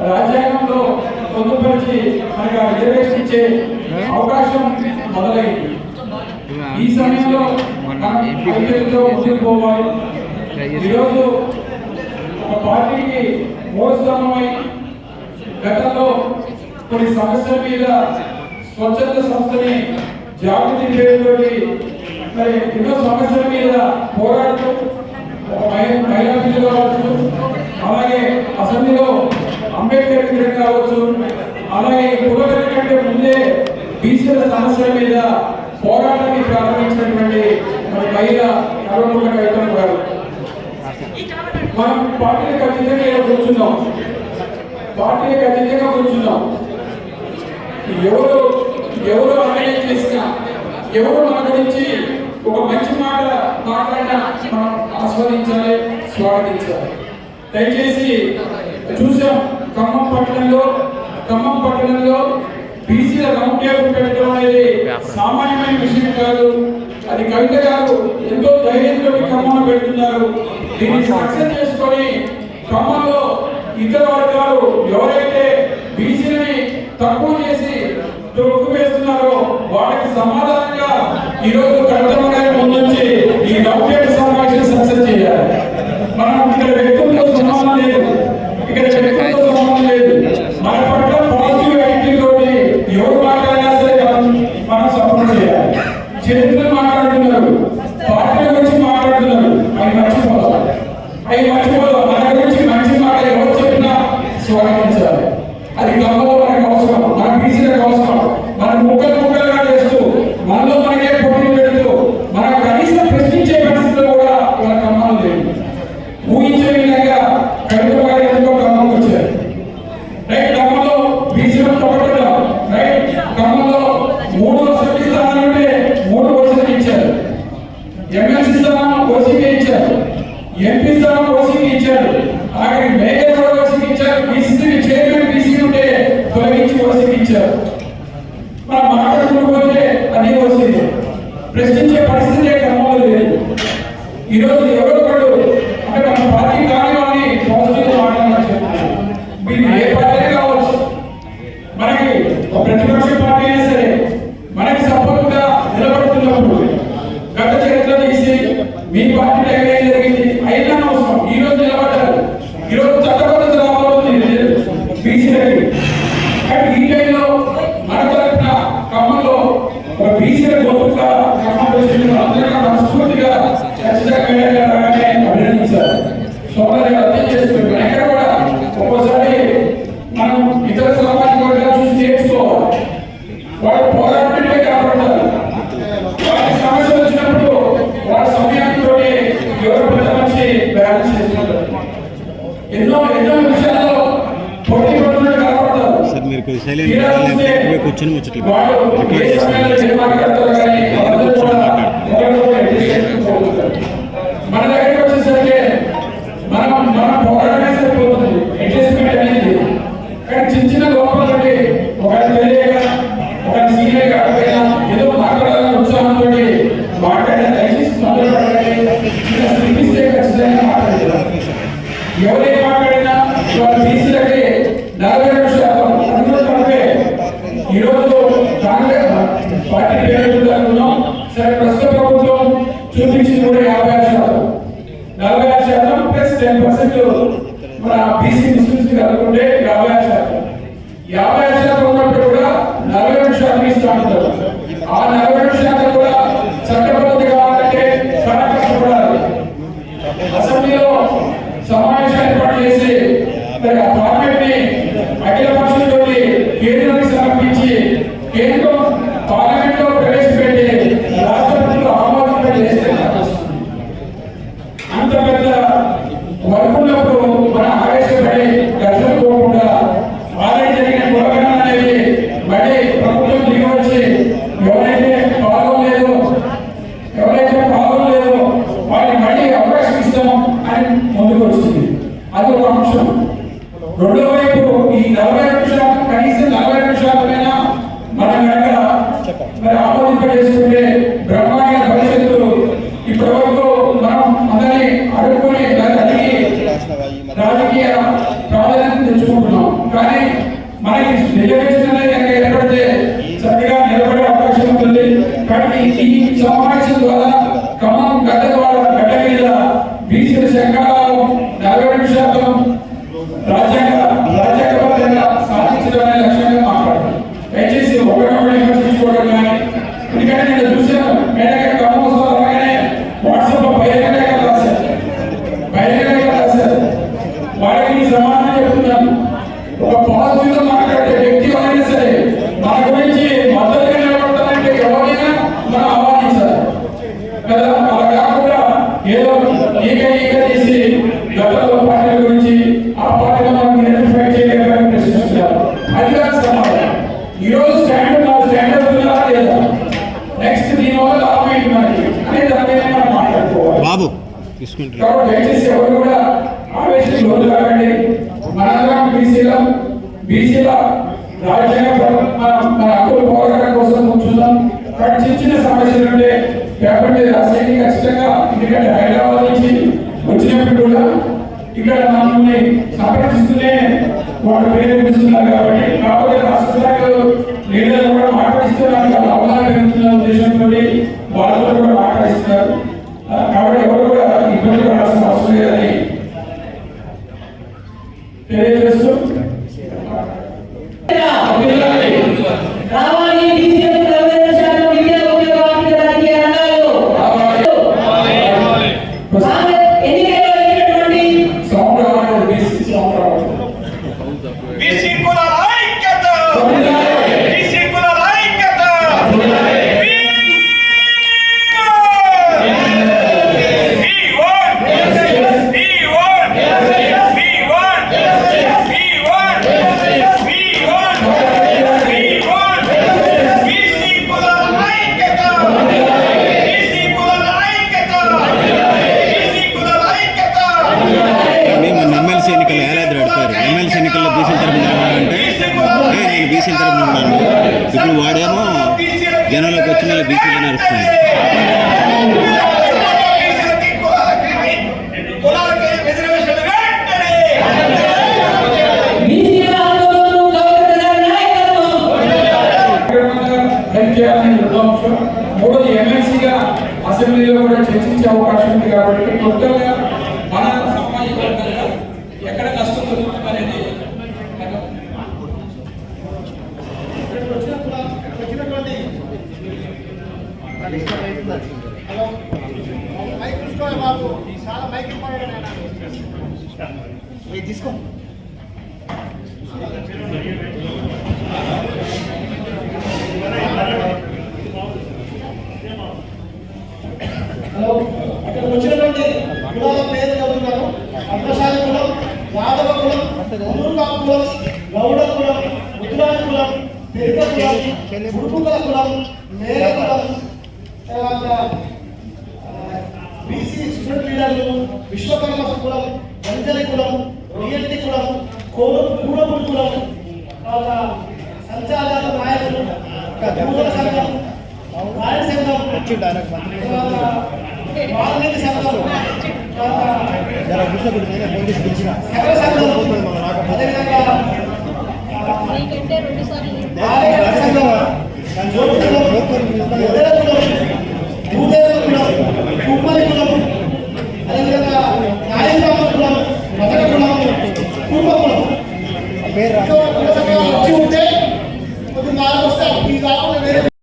రాజ్యాంగంలో పొందుపరిచి మనకు ఆ అవకాశం మొదలైంది. ఈ సమయంలో మనం ఐక్యతతో ముందుకు పోవాలి. ఈరోజు ఒక పార్టీకి మూలస్తంభమై గతంలో కొన్ని సమస్యల మీద స్వచ్ఛంద సంస్థని జాగృతి పేరుతోటి మరి ఎన్నో సమస్యల మీద పోరాడుతూ ఒక మహి- మహిళా బిల్లు కావచ్చు అలాగే అసెంబ్లీలో అంబేద్కర్ విగ్రహం కావచ్చు అలాగే కులగల కంటే ముందే బీసీల సమస్యల మీద పోరాటాన్ని ప్రారంభించినటువంటి మన మహిళ కల్వముఖ కవితమ్మ గారు. మనం పార్టీలకు అతీతంగా కూర్చున్నాం పార్టీలకు అతీతంగా కూర్చున్నాం ఎవరు ఎవరు అన్యాయం చేసినా ఎవరు మన గురించి ఒక మంచి మాట మాట్లాడినా మనం ఆస్వాదించాలి స్వాగతించాలి. దయచేసి చూసాం ఖమ్మం పట్టణంలో ఖమ్మం పట్టణంలో బీసీల రౌండ్ టేబుల్ పెట్టడం అనేది సామాన్యమైన విషయం కాదు. అది కవిత గారు ఎంతో ధైర్యంతో ఖమ్మంలో పెడుతున్నారు. దీన్ని సక్సెస్ చేసుకొని ఖమ్మంలో ఇతర వర్గాలు ఎవరైతే బీసీని తక్కువ చేసి తొక్కు వేస్తున్నారో వాళ్ళకి సమాధానంగా ఈ రోజు కవితమ్మ గారి ముందుంచి ఈ డౌట్ এই মাঠে ఇచ్చారు మనం మాట్లాడుకుంటే పోతే వస్తుంది ప్రశ్నించే పరిస్థితి క్రమంలో లేదు ఈరోజు ఎవరో అంటే మన పార్టీ కానీ కానివ్వని పాజిటివ్ మాట్లాడాలని చెప్తున్నారు. మీరు ఏ పార్టీ కావచ్చు? మనకి ఒక ప్రతిపక్ష పార్టీ అయినా సరే మనకి సపోర్ట్గా నిలబడుతున్నప్పుడు గత చరిత్ర తీసి మీ పార్టీ దగ్గర ఏం జరిగింది అయినా అవసరం ఈ రోజు నిలబడ్డారు ఈ రోజు చట్టబద్ధత రాబోతుంది బీసీలకి కానీ ఈ టైంలో మన తరఫున ఖమ్మంలో ఒక బీసీల గొప్పగా ఖమ్మం ప్రజలు అందరికీ మనస్ఫూర్తిగా ఖచ్చితంగా వెళ్ళాలని అభినందించారు సోదరు అర్థం చేసుకుంటారు ఎక్కడ కూడా ఒక్కోసారి మనం ఇతర సామాజిక వర్గాలు చూసి నేర్చుకోవాలి వాళ్ళు పోరాటమే కాపాడాలి వారి సమస్యలు వచ్చినప్పుడు వారి సమయంతో ఎవరు పెద్ద మనిషి బ్యాలెన్స్ చేస్తుంటారు ఎన్నో ఎన్నో విషయాల్లో పోటీ పడుతున్నట్టు కాపాడతారు సార్ మీరు కొద్ది సైలెంట్ ఎక్కువ కూర్చొని ముచ్చట్లు వాళ్ళు రికార్డ్ ఏ చేస్తాను సమయంలో ఏం మాట్లాడతారో కానీ వాళ్ళందరూ కూడా ఒకరికొకరు adjust చేసుకుపోతుంటారు. మన దగ్గరికి వచ్చేసరికి మనం మన పోరాటమే సరిపోతుంది అడ్జస్ట్మెంట్ అనేది కానీ చిన్న చిన్న లోపాలకి ఒక తెలియక ఒక సీనియర్ కాకపోయినా ఏదో మాట్లాడాలని ఉత్సాహంతో మాట్లాడిన దయచేసి తొందరపడకండి చిన్న శ్రీపిస్తే ఖచ్చితంగా మాట్లాడలేదు ఎవరే మాట్లాడినా వాళ్ళ బీసీలకి నలభై రెండు శాతం అందులో తప్పే ఈరోజు కాంగ్రెస్ పార్టీ పేరు అనుకున్నాం సరే ప్రస్తుత ప్రభుత్వం చూపించింది కూడా యాభై ఆరు శాతం నలభై ఆరు శాతం ప్లస్ టెన్ పర్సెంట్ మన బీసీ ముస్లిమ్స్ కలుపుకుంటే యాభై ఐదు శాతం. యాభై ఐదు శాతం ఉన్నప్పుడు కూడా నలభై రెండు శాతం ఇస్తా ఉంటారు ఆ నలభై రెండు శాతం కూడా చట్టబద్ధత కావాలంటే చాలా కష్టపడాలి. అసెంబ్లీలో సమావేశం ఏర్పాటు చేసి మరి పార్లమెంట్ని అఖిల పక్షులతో కేంద్ర మరి ఆమోదింపజేసుకుంటే బ్రహ్మాండ భవిష్యత్తు ఈ ప్రభుత్వం మనం అందరినీ రాజ్యాంగ బాబు తీసుకుంటారు దయచేసి ఎవరు కూడా ఆవేశం లోటు కాకండి మనందరం బీసీల బీసీల రాజ్యాంగ పేపర్ మీద రాసేయండి ఖచ్చితంగా ఎందుకంటే హైదరాబాద్ నుంచి వచ్చినప్పుడు కూడా ఇక్కడ మమ్మల్ని సంప్రదిస్తూనే వాళ్ళ పేరు పిలుస్తున్నారు కాబట్టి కాబట్టి రాష్ట్ర స్థాయిలో లీడర్లు కాబట్టి టోటల్గా మన సామాజిక వర్గంగా ఎక్కడ నష్టం జరుగుతుంది అనేది మైక్ తీసుకోవాలి బాబు చాలా మైక్ తీసుకో హలో ఇక్కడ వచ్చినటువంటి కులాల పేరు చదువుతున్నాను అర్థశాలి కులం యాదవ కులం మునుగా కులం గౌడ కులం ముద్రాని కులం పెరుక కులం ఉడుపుకల కులం మేర కులం తర్వాత బీసీ స్టూడెంట్ లీడర్లు విశ్వకర్మ కులం గంజలి కులం రియల్టీ కులం కోడు కులం తర్వాత సంచాలక నాయకులు పూజల సంఘం రాయల సంఘం వాల్మీకి సంఘం అదేవిధంగా